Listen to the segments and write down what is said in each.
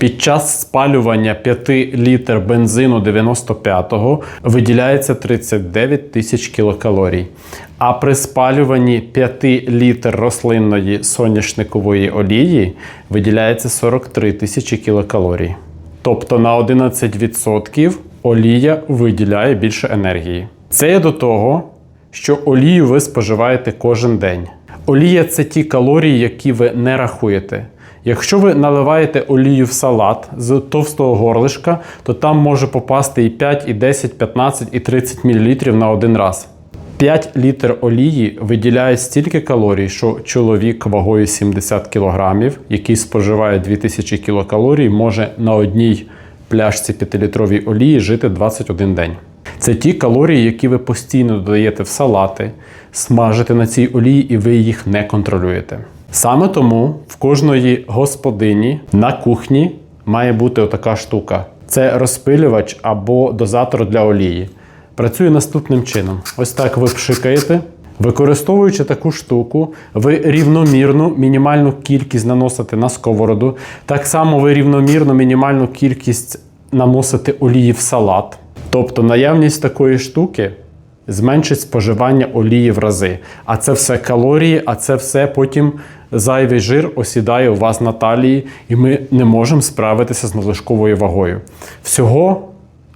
Під час спалювання 5 літр бензину 95-го виділяється 39 тисяч кілокалорій. А при спалюванні 5 літр рослинної соняшникової олії виділяється 43 тисячі кілокалорій. Тобто на 11% олія виділяє більше енергії. Це є до того, що олію ви споживаєте кожен день. Олія це ті калорії, які ви не рахуєте. Якщо ви наливаєте олію в салат з товстого горлишка, то там може попасти і 5, і 10, 15, і 30 мл на один раз. 5 літр олії виділяє стільки калорій, що чоловік вагою 70 кг, який споживає 2000 кілокалорій, може на одній пляшці 5-літровій олії жити 21 день. Це ті калорії, які ви постійно додаєте в салати, смажите на цій олії і ви їх не контролюєте. Саме тому в кожної господині на кухні має бути отака штука: це розпилювач або дозатор для олії. Працює наступним чином: ось так ви пшикаєте. Використовуючи таку штуку, ви рівномірну мінімальну кількість наносите на сковороду. Так само ви рівномірну мінімальну кількість наносите олії в салат. Тобто наявність такої штуки зменшить споживання олії в рази. А це все калорії, а це все потім зайвий жир осідає у вас на талії, і ми не можемо справитися з надлишковою вагою. Всього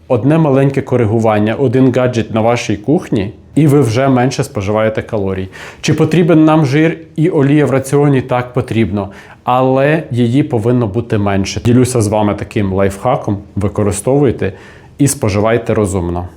одне маленьке коригування, один гаджет на вашій кухні, і ви вже менше споживаєте калорій. Чи потрібен нам жир і олія в раціоні? Так потрібно, але її повинно бути менше. Ділюся з вами таким лайфхаком, використовуйте і споживайте розумно.